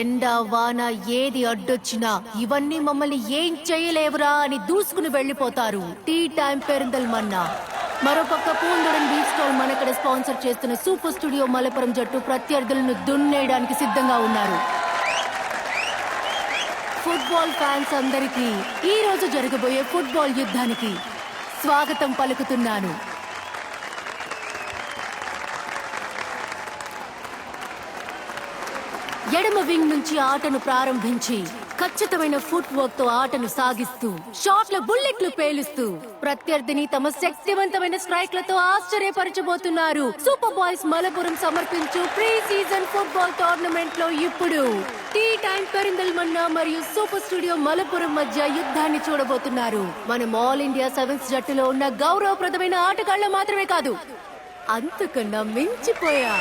ఎండ వాన ఏది అడ్డొచ్చినా ఇవన్నీ మమ్మల్ని ఏం చేయలేవురా అని దూసుకుని వెళ్ళిపోతారు. Tea time Perinthalmanna. మరోపక్క పూందొడన్ బీచ్ స్టాల్ మనక్కడ స్పాన్సర్ చేస్తున్న సూపర్ స్టూడియో మలపురం జట్టు ప్రత్యర్థులను దున్నేయడానికి సిద్ధంగా ఉన్నారు. ఫుట్బాల్ ఫ్యాన్స్ అందరికీ ఈ రోజు జరగబోయే ఫుట్బాల్ యుద్ధానికి స్వాగతం పలుకుతున్నాను. ఎడమ వింగ్ నుంచి ఆటను ప్రారంభించి ఖచ్చితమైన ఫుట్ వర్క్తో ఆటను సాగిస్తూ షాట్ల బుల్లెట్లు పేలుస్తూ ప్రత్యర్థిని తమ శక్తివంతమైన స్ట్రైక్లతో ఆశ్చర్యపరచబోతున్నారు. సూపర్ బాయ్స్ మలపురం సమర్పించు ప్రీ సీజన్ ఫుట్బాల్ టోర్నమెంట్లో ఇప్పుడు టీ టైం పెరిందల్మన్నా మరియు సూపర్ స్టూడియో మలపురం మధ్య యుద్ధాన్ని చూడబోతున్నారు. మనం ఆల్ ఇండియా సెవెన్స్ జట్టులో ఉన్న గౌరవప్రదమైన ఆటగాళ్ళు మాత్రమే కాదు అంతకన్నా మించిపోయా.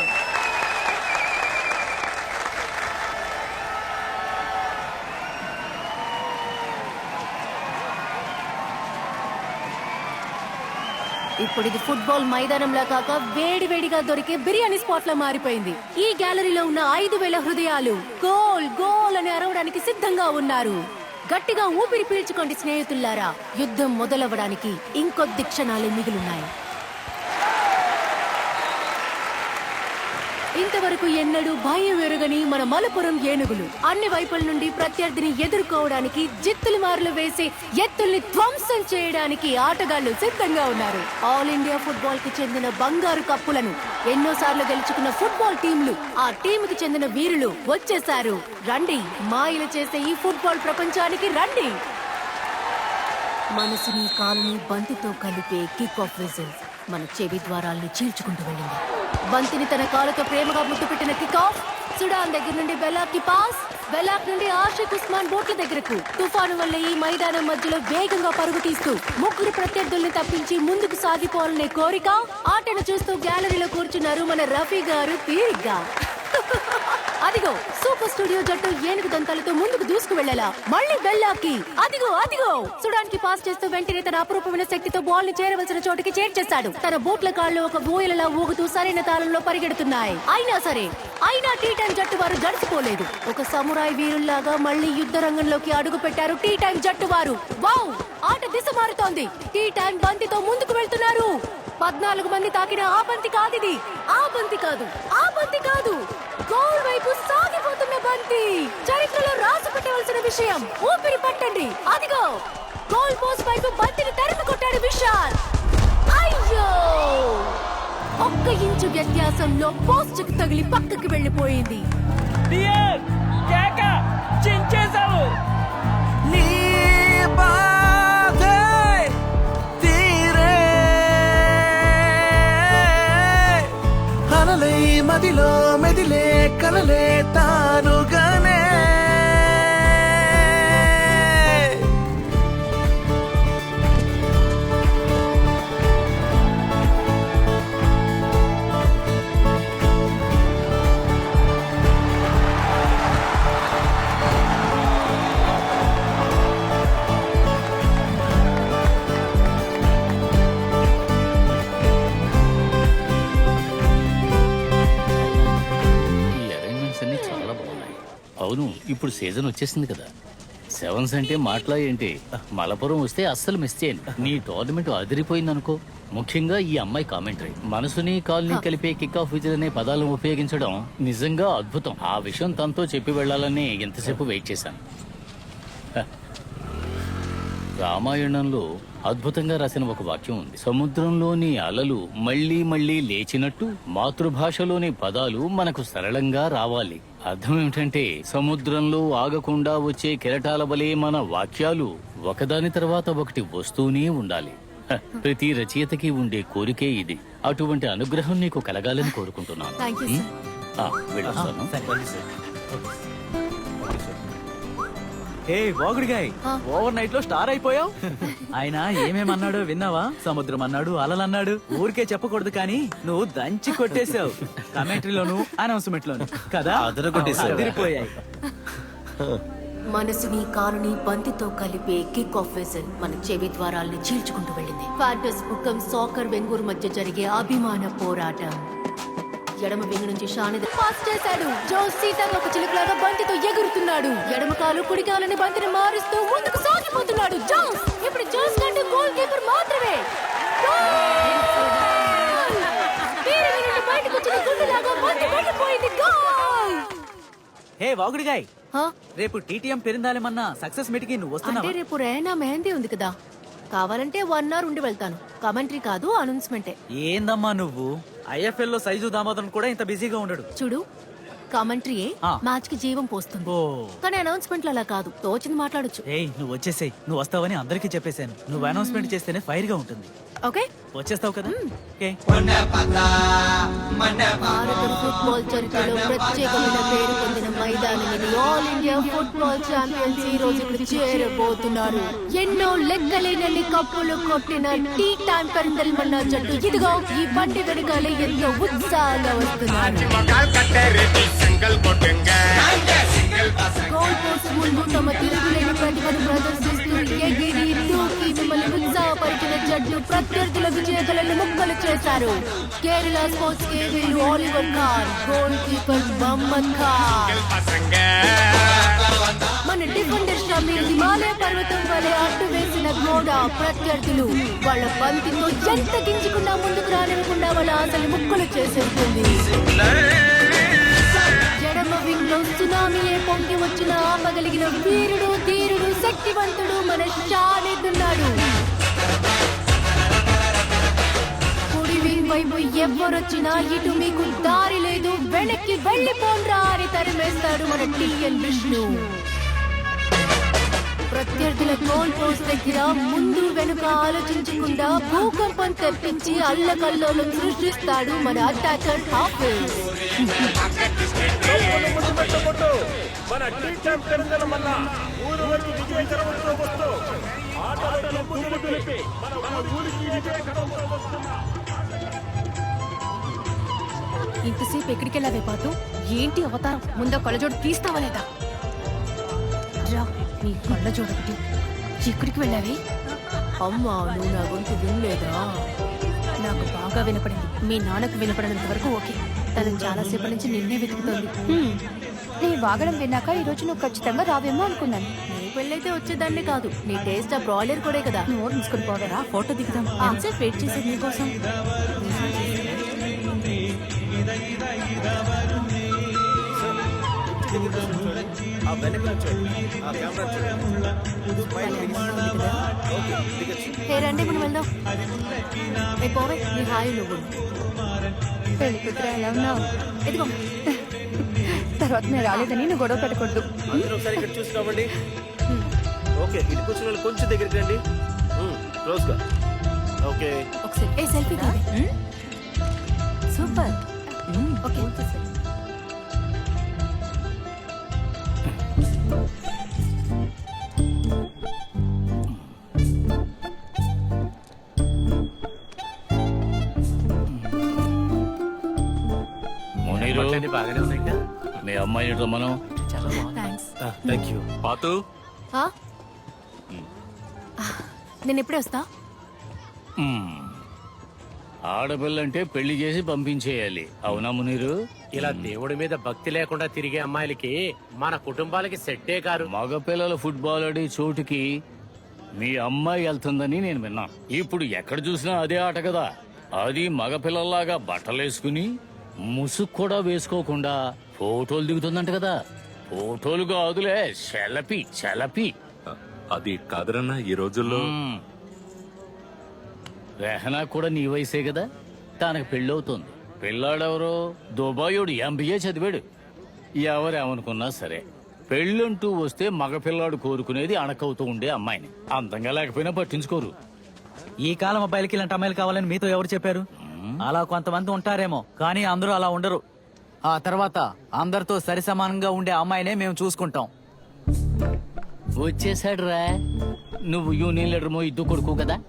ఇప్పుడు ఇది ఫుట్బాల్ మైదానంలా కాక వేడి వేడిగా దొరికే బిర్యానీ స్పాట్ లా మారిపోయింది. ఈ గ్యాలరీలో ఉన్న ఐదు వేల హృదయాలు గోల్ గోల్ అని అరవడానికి సిద్ధంగా ఉన్నారు. గట్టిగా ఊపిరి పీల్చుకోండి స్నేహితుల్లారా. యుద్ధం మొదలవ్వడానికి ఇంకొద్ది క్షణాలు మిగిలిన్నాయి. ఇంతవరకు ఎన్నడూ భయం ఎరుగని మన మలపురం ఏనుగులు. అన్ని వైపుల నుండి ప్రత్యర్థిని ఎదుర్కోవడానికి జిత్తులు మారులు వేసి ఎత్తుల్ని ధ్వంసం చేయడానికి ఆటగాళ్ళు సిద్ధంగా ఉన్నారు. ఆల్ ఇండియా ఫుట్బాల్కి చెందిన బంగారు కప్పులను ఎన్నోసార్లు గెలుచుకున్న ఫుట్బాల్ టీంలు ఆ టీంకి చెందిన వీరులు వచ్చేశారు. రండి మాయలు చేసే ఈ ఫుట్బాల్ ప్రపంచానికి రండి. మనసుని కాలుని బంతితో కలిపే కిక్ ఆఫ్ విజిల్ మన చెవి ద్వారాల్ని చీల్చుకుంటూ వెళ్ళింది. బంతిని తన కాలుతో ప్రేమగా ముద్దు కికాఫ్ సుడాన్ దగ్గర నుండి బెలాక్కి పాస్ బెలాక్ నుండి ఆషిక్ ఉస్మాన్ బోట్ల దగ్గరకు. తుఫాను వల్ల ఈ మైదానం మధ్యలో వేగంగా పరుగు తీస్తూ ముగ్గురు ప్రత్యర్థుల్ని తప్పించి ముందుకు సాగిపోవాలనే కోరిక ఆటను చూస్తూ గ్యాలరీలో కూర్చున్నారు మన రఫీ గారు తీరిగ్గా అదిగో సూపర్ స్టూడియో జట్టు ఏనుగు దంతాలతో ముందుకు దూసుకు వెళ్ళాలా మళ్ళీ బెల్లాకి. అదిగో అదిగో. సుడానికి పాస్ చేస్తూ వెంటనే తన అపరూపమైన శక్తితో బాల్ని చేరవలసిన చోటికి చేర్చేశాడు. తన బూట్ల కాళ్ళు ఒక ఊయలలా ఊగుతూ సరైన తాళంలో పరిగెడుతున్నాయి. అయినా సరే అయినా టీ టైం జట్టు వారు గడిచిపోలేదు. ఒక సమురాయ్ వీరుల్లాగా మళ్ళీ యుద్ధ రంగంలోకి అడుగు పెట్టారు టీ టైం జట్టు వారు. వావ్! ఆట దిశ మారుతోంది. టీ టైం బంతితో ముందుకు వెళ్తున్నారు. పద్నాలుగు మంది తాకిన ఆ బంతి కాదిది. ఆ బంతి కాదు. ఆ బంతి కాదు. గోల్ వైపు సాగిపోతున్న బంతి. చరిత్రలో రాసి పెట్టవలసిన విషయం. ఊపిరి పట్టండి. అదిగో. గోల్ పోస్ట్ వైపు బంతిని తరిమి కొట్టాడు విశాల్. అయ్యో! ఒక్క ఇంచు వ్యత్యాసంలో పోస్ట్ తగిలి పక్కకి వెళ్ళిపోయింది. డియర్! మదిలో మెదిలే కలలే తా అవును ఇప్పుడు సీజన్ వచ్చేసింది కదా. సెవెన్స్ అంటే మాటలా ఏంటి? మలపురం వస్తే అస్సలు మిస్ చేయను. నీ టోర్నమెంట్ అదిరిపోయింది అనుకో ముఖ్యంగా ఈ అమ్మాయి కామెంటరీ మనసుని కాల్ని కలిపే కిక్ ఆఫ్ విజిల్ అనే పదాలను ఉపయోగించడం నిజంగా అద్భుతం. ఆ విషయం తనతో చెప్పి వెళ్ళాలని ఎంతసేపు వెయిట్ చేశాను. రామాయణంలో అద్భుతంగా రాసిన ఒక వాక్యం ఉంది. సముద్రంలోని అలలు మళ్ళీ మళ్ళీ లేచినట్టు మాతృభాషలోని పదాలు మనకు సరళంగా రావాలి. అర్థం ఏమిటంటే సముద్రంలో ఆగకుండా వచ్చే కెరటాల వలె మన వాక్యాలు ఒకదాని తర్వాత ఒకటి వస్తూనే ఉండాలి. ప్రతి రచయితకి ఉండే కోరికే ఇది. అటువంటి అనుగ్రహం నీకు కలగాలని కోరుకుంటున్నాను. వెళ్ళొస్తాను. ఏ వాగుడిగాయ్. ఓవర్ నైట్లో స్టార్ అయిపోయావు? ఆయన ఏమేమన్నాడో విన్నావా? సముద్రం అన్నాడు అలలు అన్నాడు. ఊరికే చెప్పకూడదు కానీ నువ్వు దంచి కొట్టేశావు. కమెంటరీలోను అనౌన్స్మెంట్ లోను కదా. అదిరిపోయాయి. మనసుని కాలుని బంతితో కలిపే కిక్ ఆఫ్ వెసల్ మన చెవి ద్వారాల్ని చీల్చుకుంటూ వెళ్ళింది. ఫ్యాంటస్ బుక్కం సాకర్ వెంగూరు మధ్య జరిగే అభిమాన పోరాటం. ఎడమ వింగ్ నుంచి పాస్ చేశాడు. జో సీతను ఒక చిలుకలాగా బంతితో చేస్తున్నాడు ఎడమ కాలు కుడి కాలని బంతిని మారుస్తూ ముందుకు సాగిపోతున్నాడు. జోన్స్ ఇప్పుడు జోన్స్ కంటే గోల్ కీపర్ మాత్రమే. గోల్! తీరిన నుండి బయటకు వచ్చిన గుండెలాగా బంతి వెళ్ళిపోయింది గోల్ హే వాగుడిగాయ్? రేపు టీటీఎం పెరిందాలేమన్నా సక్సెస్ మీట్కి నువ్వు వస్తున్నావా? రేపు రేనా మెహందీ ఉంది కదా. కావాలంటే వన్ అవర్ ఉండి వెళ్తాను. కమెంటరీ కాదు అనౌన్స్మెంటే ఏందమ్మా నువ్వు? ఐఎఫ్ఎల్లో సైజు దామోదరం కూడా ఇంత బిజీగా ఉండడు. చూడు కమెంటరీయే ఆ. మ్యాచ్కి జీవం పోస్తుంది. ఓ. కానీ అనౌన్స్మెంట్ అలా కాదు. తోచింది మాట్లాడొచ్చు. ఏయ్ నువ్వు వచ్చేసేయ్. నువ్వు వస్తావని అందరికీ చెప్పేశాను. నువ్వు అనౌన్స్మెంట్ చేస్తేనే ఫైర్గా ఉంటుంది. ఓకే. వచ్చేస్తావు కదా? ఓకే. భారత ఫుట్బాల్ చరిత్రలో ప్రత్యేకమైన పేరు పొందిన మైదానం ఇది ఆల్ ఇండియా ఫుట్బాల్ ఛాంపియన్స్ ఈ రోజు ఇక్కడ చేరబోతున్నారు. ఎన్నో లెక్కలేనన్ని కప్పులు కొట్టిన టీ టైం పెరిందల్మన్న జట్టు ఇదిగో ఈ బండి వెనకాల ఎంతో ఉత్సాహంగా వస్తున్నారు గోల్ పోస్ట్ ముందు తమ తిరుగులేని ప్రతిభను ప్రదర్శిస్తూ ఎగిరి దూకి మిమ్మల్ని ఉత్సాహపరిచిన జట్టు ప్రత్యర్థుల చేశారు. కేరళ స్పోర్ట్స్ కే వీళ్ళు ఆలివర్ ఖాన్ గోల్ కీపర్ బొమ్మన్ ఖాన్. మన డిఫెండర్ షమీర్ హిమాలయ పర్వతం వలె అడ్డు వేసిన గోడ ప్రత్యర్థులు వాళ్ళ బంతితో ఎంత గింజుకున్నా ముందుకు రానివ్వకుండా వాళ్ళ ఆశలు ముక్కలు చేసేస్తుంది. ఎడమ వింగ్లో సునామీయే పొంగి వచ్చిన ఆపగలిగిన వీరుడు ధీరుడు శక్తివంతుడు మన షానేతున్నాడు కుడి వైపు ఎవరొచ్చినా ఇటు మీకు దారి లేదు. వెనక్కి వెళ్ళిపోండ్రా అని తరిమేస్తాడు మన టిఎన్ విష్ణు. ప్రత్యర్థుల గోల్ పోస్ట్ దగ్గర ముందు వెనుక ఆలోచించకుండా భూకంపం తెప్పించి అల్లకల్లోలు సృష్టిస్తాడు మన అటాకర్ హాఫిజ్. మన టీచర్ పెరుగుదల వల్ల ఊరు వచ్చి విజయకరంతో వస్తూ ఆటలను దుమ్ము దులిపి మన ఊరికి విజయకరంతో వస్తున్నా ఇంతసేపు ఎక్కడికి వెళ్ళావే పాతు? ఏంటి అవతారం? ముందు కళ్ళజోడు తీస్తావా లేదా? రా నీ కళ్ళజోడు ఒకటి ఎక్కడికి వెళ్ళావి? అమ్మా నువ్వు నా గొంతు వినలేదా? నాకు బాగా వినపడింది. మీ నాన్నకు వినపడినంత వరకు ఓకే. తను చాలాసేపటి నుంచి నిన్నే వెతుకుతోంది. నీ వాగడం విన్నాక ఈ రోజు నువ్వు ఖచ్చితంగా రావేమో అనుకున్నాను. నీ పెళ్ళైతే వచ్చేదాన్ని కాదు. నీ టేస్ట్ ఆ బ్రాయిలర్ కూడా కదా. నోరు మూసుకుని పోవరా ఫోటో దిగుదాం. వెయిట్ చేసేది నీకోసం? ఆ వెనక చూడండి ఆ కెమెరా చూడండి స్మైల్ హే రండి మనం వెళ్దాం. ఏ పోవే నీ హాయి నువ్వు. పెళ్ళి కూతురు ఎలా ఉన్నావు? ఇదిగో. తర్వాత నేను రాలేదని నువ్వు గొడవ పెట్టకూడదు. అందరూ ఒకసారి ఇక్కడ చూసి రావండి ఓకే ఇటు కూర్చున్న వాళ్ళు కొంచెం దగ్గరికి రండి. క్లోజ్గా. ఓకే. ఒకసారి ఏ సెల్ఫీ సూపర్. ఓకే. మునీరు బాగానే ఉన్నాయి మీ అమ్మాయిని రమ్మను థ్యాంక్స్ థ్యాంక్ యూ పాతు? నేను ఎప్పుడే వస్తా. ఆడపిల్లంటే పెళ్ళి చేసి పంపించేయాలి. అవునా మునీరు? ఇలా దేవుడి మీద భక్తి లేకుండా తిరిగే అమ్మాయిలకి మన కుటుంబాలకి సెట్టే కారు. మగపిల్లల ఫుట్బాల్ ఆడే చోటుకి మీ అమ్మాయి వెళ్తుందని నేను విన్నాను ఇప్పుడు ఎక్కడ చూసినా అదే ఆట కదా. అది మగపిల్లల్లాగా బట్టలేసుకుని ముసుగు కూడా వేసుకోకుండా ఫోటోలు దిగుతుందంట కదా. ఫోటోలు కాదులే సెలపి సెలపి. అది కాదురన్నా ఈ రోజుల్లో. రెహనా కూడా నీ వయసే కదా? తనకు పెళ్ళవుతుంది. పిల్లాడెవరో? దుబాయోడు ఎంబీఏ చదివాడు. ఎవరేమనుకున్నా సరే పెళ్ళంటూ వస్తే మగపిల్లాడు కోరుకునేది అణకవుతూ ఉండే అమ్మాయిని. అందంగా లేకపోయినా పట్టించుకోరు. ఈ కాలం అబ్బాయిలకి ఇలాంటి అమ్మాయిలు కావాలని మీతో ఎవరు చెప్పారు? అలా కొంతమంది ఉంటారేమో కానీ అందరూ అలా ఉండరు. ఆ తర్వాత అందరితో సరి సమానంగా ఉండే అమ్మాయినే మేము చూసుకుంటాం. వచ్చేసాడు రా నువ్వు యూనియన్ లీడర్ మో ఇద్దు కొడుకు కదా?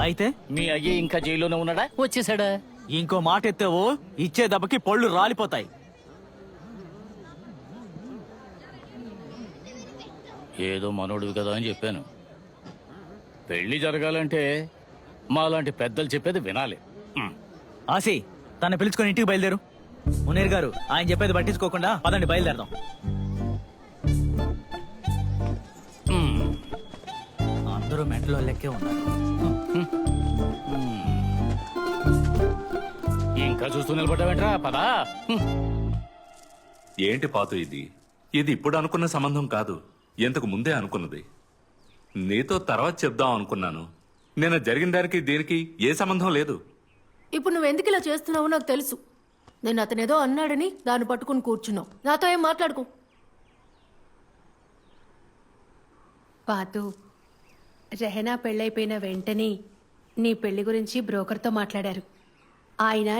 అయితే? మీ అయ్యే ఇంకా జైల్లోనే ఉన్నాడా? వచ్చేసాడా ఇంకో మాట ఎత్తావో ఇచ్చే దెబ్బకి పళ్ళు రాలిపోతాయి. ఏదో మనోడివి కదా అని చెప్పాను. పెళ్ళి జరగాలంటే మాలాంటి పెద్దలు చెప్పేది వినాలి. ఆసి తన పిలుచుకొని ఇంటికి బయలుదేరు. మునీర్ గారు ఆయన చెప్పేది పట్టించుకోకుండా పదండి బయలుదేరదాం. అందరూ మెంటలో లెక్కే ఉన్నారు. ఇంకా చూస్తూ నిలబడ్డావేంట్రా పదా. ఏంటి పాతు ఇది? ఇది ఇప్పుడు అనుకున్న సంబంధం కాదు. ఇంతకు ముందే అనుకున్నది. నీతో తర్వాత చెప్దాం అనుకున్నాను. నేను జరిగిన దానికి దీనికి ఏ సంబంధం లేదు. ఇప్పుడు నువ్వు ఎందుకు ఇలా చేస్తున్నావో నాకు తెలుసు. నేను అతను ఏదో అన్నాడని దాన్ని పట్టుకుని కూర్చున్నావు. నాతో ఏం మాట్లాడుకో. పాతు రెహనా పెళ్ళైపోయిన వెంటనే నీ పెళ్ళి గురించి బ్రోకర్తో మాట్లాడారు. ఆయన